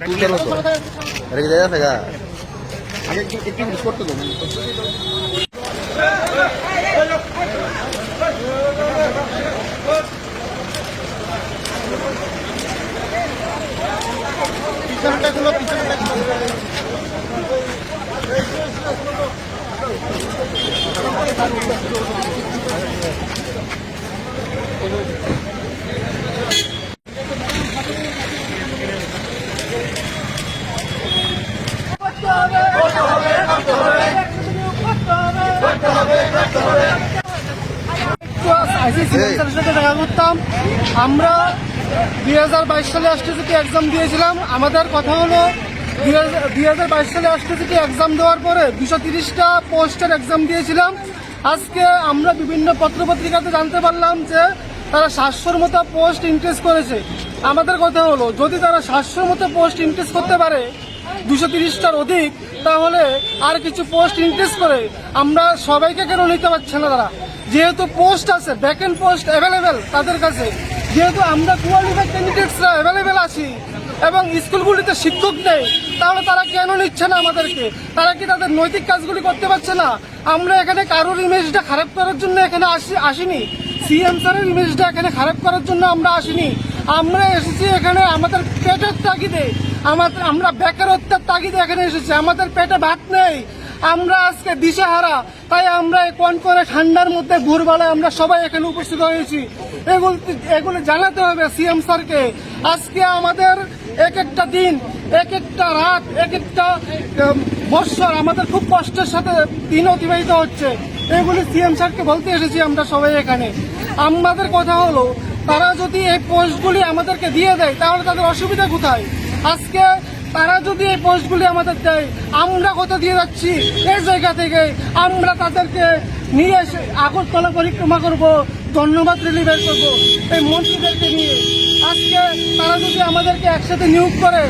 তুলতে না তো এটা কি দেখা আছে গা সাথে দেখা করতাম। আমরা দুই হাজার বাইশ সালে অ্যাস্ট্রোসিটি এক্সাম দিয়েছিলাম। আমাদের কথা হলো দুই হাজার বাইশ সালে অ্যাস্ট্রোসিটি এক্সাম দেওয়ার পরে দুশো তিরিশটা পোস্টের এক্সাম দিয়েছিলাম। আজকে আমরা বিভিন্ন পত্রপত্রিকাতে জানতে পারলাম যে তারা সাতশোর মতো পোস্ট ইনক্রিজ করেছে। আমাদের কথা হলো যদি তারা সাতশোর মতো পোস্ট ইনক্রিজ করতে পারে দুশো তিরিশটার অধিক, তাহলে আর কিছু পোস্ট ইনক্রিজ করে আমরা সবাইকে কেন নিতে পারছে না তারা? যেহেতু পোস্ট আছে ব্যাকেন্ড পোস্ট অ্যাভেলেবেল তাদের কাছে, যেহেতু আমরা কোয়ালিফাইড ক্যান্ডিডেটসরা অ্যাভেলেবেল আছি, এবং স্কুলগুলিতে শিক্ষক নেই, তাহলে তারা কেন নিচ্ছে না আমাদেরকে? তারা কি তাদের নৈতিক কাজগুলি করতে পারছে না? আমরা এখানে কারোর ইমেজটা খারাপ করার জন্য এখানে আসি আসিনি। সিএম স্যারের ইমেজটা এখানে খারাপ করার জন্য আমরা আসিনি। আমরা এসেছি এখানে আমাদের পেটের তাগিদে। আমাদের আমরা বেকারত্বের তাগিদে এখানে এসেছি। আমাদের পেটে ভাত নেই। আমরা আজকে দিশেহারা। তাই আমরা কোন করে ঠান্ডার মধ্যে ভোরবেলায় আমরা সবাই এখানে উপস্থিত হয়েছি। এগুলো এগুলো জানাতে হবে সিএম স্যারকে। আজকে আমাদের এক একটা দিন, এক একটা রাত, এক একটা বৎসর আমাদের খুব কষ্টের সাথে দিন অতিবাহিত হচ্ছে। এগুলি সিএম স্যারকে বলতে এসেছি আমরা সবাই এখানে। আমাদের কথা হলো তারা যদি এই পোস্টগুলি আমাদেরকে দিয়ে দেয়, তাহলে তাদের অসুবিধা কোথায়? আজকে তারা যদি এই পোস্টগুলি আমাদের দেয়, আমরা কত দিয়ে যাচ্ছি? এই জায়গা থেকে আমরা তাদেরকে নিয়ে এসে আগরতলা পরিক্রমা করব, ধন্যবাদ রিলি বের করব এই মন্ত্রীদেরকে নিয়ে। আজকে তারা যদি আমাদেরকে একসাথে নিয়োগ করে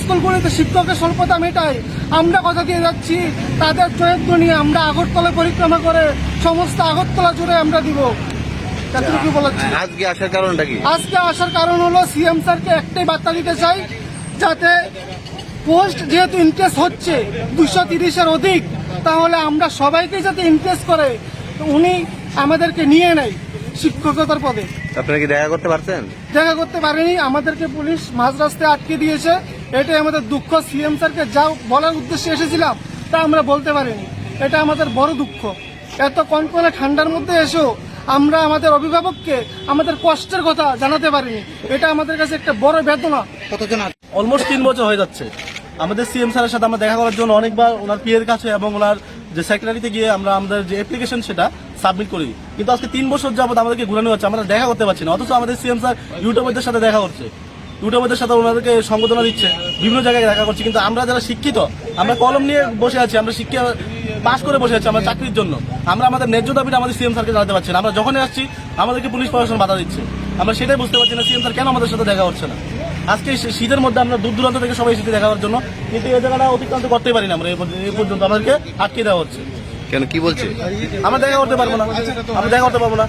স্কুলগুলিতে শিক্ষকের স্বল্পতা মেটায়, আমরা কথা দিয়ে যাচ্ছি? তাদের চরিত্র নিয়ে আমরা আগরতলা পরিক্রমা করে সমস্ত আগরতলা জুড়ে আমরা দিব। এতটুকু বলাচ্ছি আজকে আসার কারণটা কি? আজকে আসার কারণ হলো সিএম স্যারকে একটাই বার্তা দিতে চাই যাতে পোস্ট যেহেতু ইনক্রিজ হচ্ছে দুশো তিরিশের অধিক তাহলে আমরা সবাইকে যাতে ইনক্রিজ করে উনি আমাদেরকে নিয়ে নেয় শিক্ষকতার পদে। আপনারা কি দেখা করতে পারছেন? দেখা করতে পারেনি আমাদেরকে পুলিশ মাঝ রাস্তায় আটকে দিয়েছে এটাই আমাদের দুঃখ সিএম স্যারকে যা বলার উদ্দেশ্যে এসেছিলাম তা আমরা বলতে পারিনি এটা আমাদের বড় দুঃখ। এত কনকনে ঠান্ডার মধ্যে এসেও আমরা আমাদের অভিভাবককে আমাদের কষ্টের কথা জানাতে পারিনি। এটা আমাদের কাছে একটা বড় বেদনা। কতজন অলমোস্ট তিন বছর হয়ে যাচ্ছে। আমাদের সিএম স্যারের সাথে আমরা দেখা করার জন্য অনেকবার ওনার পিএর কাছে এবং ওনার যে সেক্রেটারিতে গিয়ে আমরা আমাদের যে অ্যাপ্লিকেশন সেটা সাবমিট করি। কিন্তু আজকে তিন বছর যাবত আমাদেরকে ঘুরানো হচ্ছে, আমরা দেখা করতে পারছি না। অথচ আমাদের সিএম স্যার ইউটিউবারদের সাথে দেখা করছে। ইউটিউবারদের সাথে ওনাদেরকে সংবর্ধনা দিচ্ছে, বিভিন্ন জায়গায় দেখা করছে। কিন্তু আমরা যারা শিক্ষিত, আমরা কলম নিয়ে বসে আছি, আমরা শিক্ষা পাশ করে বসে আছি আমরা চাকরির জন্য। আমরা আমাদের ন্যায্য দাবিটা আমাদের সিএম স্যারকে জানাতে পারছি না। আমরা যখনই আসছি আমাদেরকে পুলিশ প্রশাসন বাধা দিচ্ছে। আমরা সেটাই বুঝতে পারছি না সিএম স্যার কেন আমাদের সাথে দেখা হচ্ছে না? আজকে শীতের মধ্যে আমরা দূর দূরান্ত থেকে সবাই এসেছি দেখা করার জন্য। কিন্তু এই জায়গাটা অতিক্রান্ত করতেই পারি না আমরা। এই পর্যন্ত- আমাদেরকে আটকে দেওয়া হচ্ছে। কেন কি বলছে? আমরা দেখা করতে পারব না। আমরা দেখা করতে পারব না।